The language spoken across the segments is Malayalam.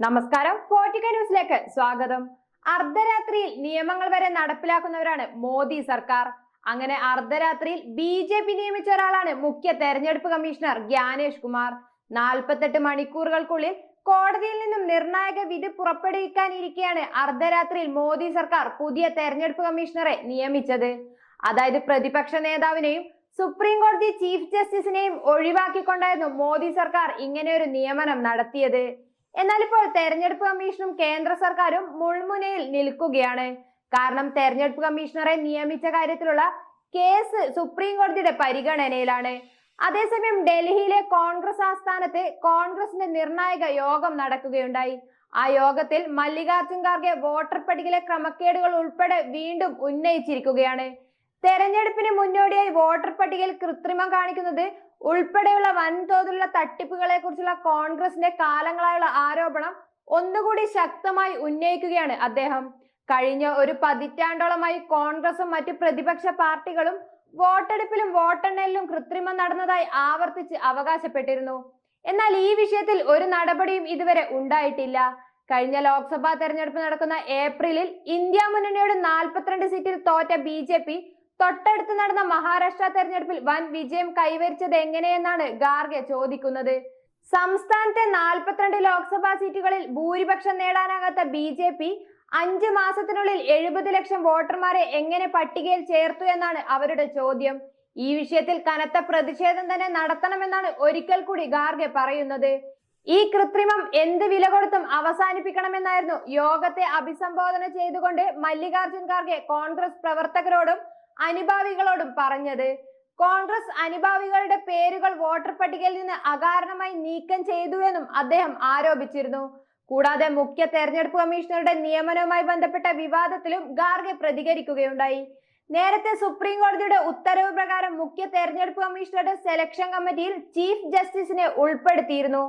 നമസ്കാരം ഫോർട്ടിക്ക ന്യൂസിലേക്ക് സ്വാഗതം. അർദ്ധരാത്രിയിൽ നിയമങ്ങൾ വരെ നടപ്പിലാക്കുന്നവരാണ് മോദി സർക്കാർ. അങ്ങനെ അർദ്ധരാത്രിയിൽ ബി ജെ പി നിയമിച്ച ഒരാളാണ് മുഖ്യ തെരഞ്ഞെടുപ്പ് കമ്മീഷണർ ജ്ഞാനേഷ് കുമാർ. നാൽപ്പത്തെട്ട് മണിക്കൂറുകൾക്കുള്ളിൽ കോടതിയിൽ നിന്നും നിർണായക വിധി പുറപ്പെടുവിക്കാനിരിക്കെയാണ് അർദ്ധരാത്രിയിൽ മോദി സർക്കാർ പുതിയ തെരഞ്ഞെടുപ്പ് കമ്മീഷണറെ നിയമിച്ചത്. അതായത് പ്രതിപക്ഷ നേതാവിനെയും സുപ്രീം കോടതി ചീഫ് ജസ്റ്റിസിനെയും ഒഴിവാക്കിക്കൊണ്ടായിരുന്നു മോദി സർക്കാർ ഇങ്ങനെ ഒരു നിയമനം നടത്തിയത്. എന്നാൽ ഇപ്പോൾ തെരഞ്ഞെടുപ്പ് കമ്മീഷനും കേന്ദ്ര സർക്കാരും മുൾമുനയിൽ നിൽക്കുകയാണ്. കാരണം തെരഞ്ഞെടുപ്പ് കമ്മീഷണറെ നിയമിച്ച കാര്യത്തിലുള്ള കേസ് സുപ്രീം കോടതിയുടെ പരിഗണനയിലാണ്. അതേസമയം ഡൽഹിയിലെ കോൺഗ്രസ് ആസ്ഥാനത്ത് കോൺഗ്രസിന്റെ നിർണായക യോഗം നടക്കുകയുണ്ടായി. ആ യോഗത്തിൽ മല്ലികാർജുൻ ഖാർഗെ വോട്ടർ പട്ടികയിലെ ക്രമക്കേടുകൾ ഉൾപ്പെടെ വീണ്ടും ഉന്നയിച്ചിരിക്കുകയാണ്. തെരഞ്ഞെടുപ്പിന് മുന്നോടിയായി വോട്ടർ പട്ടികയിൽ കൃത്രിമം കാണിക്കുന്നത് ഉൾപ്പെടെയുള്ള വൻതോതിലുള്ള തട്ടിപ്പുകളെ കുറിച്ചുള്ള കോൺഗ്രസിന്റെ കാലങ്ങളായുള്ള ആരോപണം ഒന്നുകൂടി ശക്തമായി ഉന്നയിക്കുകയാണ് അദ്ദേഹം. കഴിഞ്ഞ ഒരു പതിറ്റാണ്ടോളമായി കോൺഗ്രസും മറ്റ് പ്രതിപക്ഷ പാർട്ടികളും വോട്ടെടുപ്പിലും വോട്ടെണ്ണലിലും കൃത്രിമം നടന്നതായി ആവർത്തിച്ച് അവകാശപ്പെട്ടിരുന്നു. എന്നാൽ ഈ വിഷയത്തിൽ ഒരു നടപടിയും ഇതുവരെ ഉണ്ടായിട്ടില്ല. കഴിഞ്ഞ ലോക്സഭാ തെരഞ്ഞെടുപ്പ് നടക്കുന്ന ഏപ്രിലിൽ ഇന്ത്യ മുന്നണിയുടെ നാൽപ്പത്തിരണ്ട് സീറ്റിൽ തോറ്റ ബി ജെ പി തൊട്ടടുത്ത് നടന്ന മഹാരാഷ്ട്ര തെരഞ്ഞെടുപ്പിൽ വൻ വിജയം കൈവരിച്ചത് എങ്ങനെയെന്നാണ് ഗാർഗെ ചോദിക്കുന്നത്. സംസ്ഥാനത്തെ നാൽപ്പത്തിരണ്ട് ലോക്സഭാ സീറ്റുകളിൽ ഭൂരിപക്ഷം നേടാനാകാത്ത ബി ജെ പി അഞ്ച് മാസത്തിനുള്ളിൽ എഴുപത് ലക്ഷം വോട്ടർമാരെ എങ്ങനെ പട്ടികയിൽ ചേർത്തു എന്നാണ് അവരുടെ ചോദ്യം. ഈ വിഷയത്തിൽ കനത്ത പ്രതിഷേധം തന്നെ നടത്തണമെന്നാണ് ഒരിക്കൽ കൂടി ഗാർഗെ പറയുന്നത്. ഈ കൃത്രിമം എന്ത് വില കൊടുത്തും അവസാനിപ്പിക്കണമെന്നായിരുന്നു യോഗത്തെ അഭിസംബോധന ചെയ്തുകൊണ്ട് മല്ലികാർജുൻ ഖാർഗെ കോൺഗ്രസ് പ്രവർത്തകരോടും അനുഭാവികളോടും പറഞ്ഞത്. കോൺഗ്രസ് അനുഭാവികളുടെ പേരുകൾ വോട്ടർ പട്ടികയിൽ നിന്ന് അകാരണമായി നീക്കം ചെയ്തു എന്നും അദ്ദേഹം ആരോപിച്ചിരുന്നു. കൂടാതെ മുഖ്യ തെരഞ്ഞെടുപ്പ് കമ്മീഷണറുടെ നിയമനവുമായി ബന്ധപ്പെട്ട വിവാദത്തിലും ഗാർഗെ പ്രതികരിക്കുകയുണ്ടായി. നേരത്തെ സുപ്രീം കോടതിയുടെ ഉത്തരവ് പ്രകാരം മുഖ്യ തെരഞ്ഞെടുപ്പ് കമ്മീഷണറുടെ സെലക്ഷൻ കമ്മിറ്റിയിൽ ചീഫ് ജസ്റ്റിസിനെ ഉൾപ്പെടുത്തിയിരുന്നു.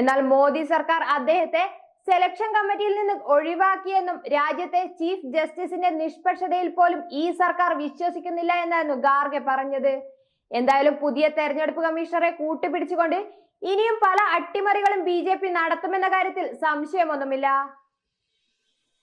എന്നാൽ മോദി സർക്കാർ അദ്ദേഹത്തെ സെലക്ഷൻ കമ്മിറ്റിയിൽ നിന്ന് ഒഴിവാക്കിയെന്നും രാജ്യത്തെ ചീഫ് ജസ്റ്റിസിന്റെ നിഷ്പക്ഷതയിൽ പോലും ഈ സർക്കാർ വിശ്വസിക്കുന്നില്ല എന്നായിരുന്നു ഗാർഗെ പറഞ്ഞത്. എന്തായാലും പുതിയ തെരഞ്ഞെടുപ്പ് കമ്മീഷണറെ കൂട്ടുപിടിച്ചുകൊണ്ട് ഇനിയും പല അട്ടിമറികളും ബി നടത്തുമെന്ന കാര്യത്തിൽ സംശയമൊന്നുമില്ല.